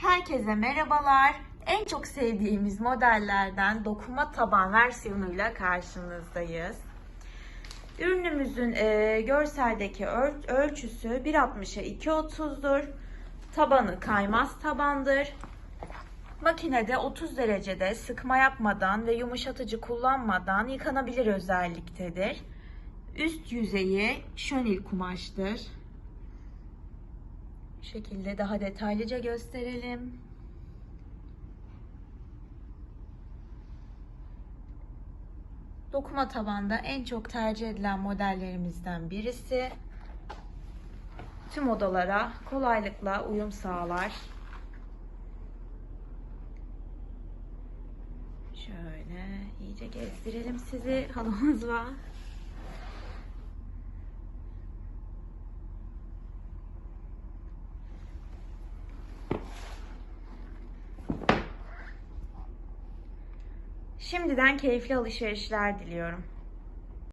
Herkese merhabalar. En çok sevdiğimiz modellerden dokuma taban versiyonuyla karşınızdayız. Ürünümüzün e, görseldeki öl- ölçüsü 1.60'a 2.30'dur. Tabanı kaymaz tabandır. Makinede 30 derecede sıkma yapmadan ve yumuşatıcı kullanmadan yıkanabilir özelliktedir. Üst yüzeyi şönil kumaştır. Şekilde daha detaylıca gösterelim. Dokuma tabanda en çok tercih edilen modellerimizden birisi. Tüm odalara kolaylıkla uyum sağlar. Şöyle iyice gezdirelim sizi halımızla. Şimdiden keyifli alışverişler diliyorum.